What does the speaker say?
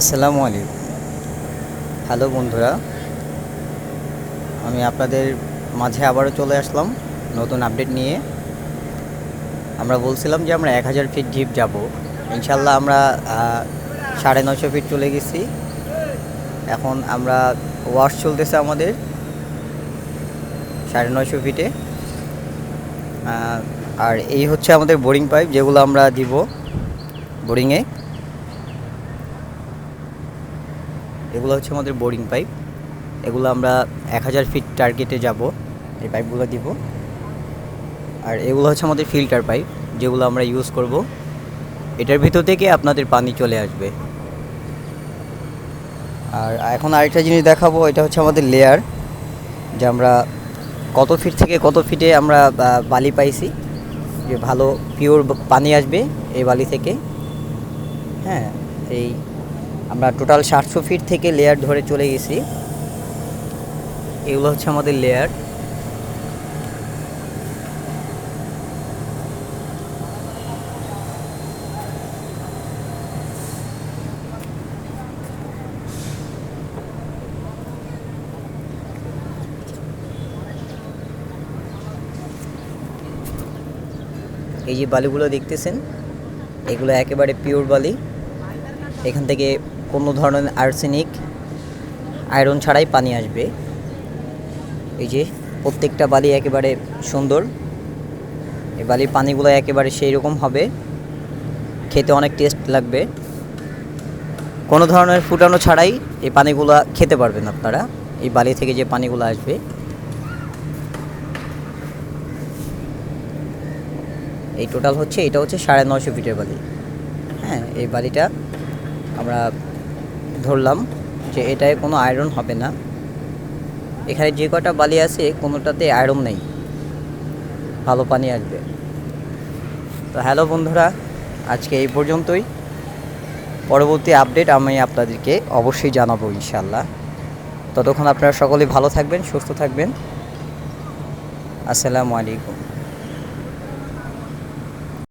আসসালামু আলাইকুম। হ্যালো বন্ধুরা, আমি আপনাদের মাঝে আবারও চলে আসলাম নতুন আপডেট নিয়ে। আমরা বলছিলাম যে আমরা এক হাজার ফিট ডিপ যাব। ইনশাল্লাহ আমরা সাড়ে নশো ফিট চলে গেছি। এখন আমরা ওয়াশ চলতেছে আমাদের সাড়ে নশো ফিটে আর এই হচ্ছে আমাদের বোরিং পাইপ যেগুলো আমরা দিব বোরিংয়ে এগুলো হচ্ছে আমাদের বোরিং পাইপ এগুলো আমরা এক হাজার ফিট টার্গেটে যাব, এই পাইপগুলো দিব। আর এগুলো হচ্ছে আমাদের ফিল্টার পাইপ যেগুলো আমরা ইউজ করব। এটার ভিতর থেকে আপনাদের পানি চলে আসবে। আর এখন আরেকটা জিনিস দেখাবো, এটা হচ্ছে আমাদের লেয়ার যে আমরা কত ফিট থেকে কত ফিটে আমরা বালি পাইছি। যে ভালো পিওর পানি আসবে এই বালি থেকে। হ্যাঁ এই আমরা টোটাল সাতশো ফিট থেকে লেয়ার ধরে চলে গেছি। এগুলো হচ্ছে আমাদের লেয়ার এই যে বালিগুলো দেখতেছেন, এগুলো একেবারে পিওর বালি। এখান থেকে কোনো ধরনের আর্সেনিক আয়রন ছাড়াই পানি আসবে। এই যে প্রত্যেকটা বালি একেবারে সুন্দর। এই বালির পানিগুলো একেবারে সেই রকম হবে। খেতে অনেক টেস্ট লাগবে। কোনো ধরনের ফুটানো ছাড়াই এই পানিগুলো খেতে পারবেন আপনারা। এই বালি থেকে যে পানিগুলো আসবে। এই টোটাল হচ্ছে, এটা হচ্ছে সাড়ে নশো ফিটের বালি। হ্যাঁ এই বালিটা আমরা ধরলাম যে এটায় কোনো আয়রন হবে না। এখানে যে কটা বালি আছে, কোনোটাতে আয়রন নেই। ভালো পানি আসবে। তো হ্যালো বন্ধুরা, আজকে এই পর্যন্তই। পরবর্তী আপডেট আমি আপনাদেরকে অবশ্যই জানাব ইনশাল্লাহ ততক্ষণ আপনারা সকলেই ভালো থাকবেন, সুস্থ থাকবেন। আসসালামু আলাইকুম।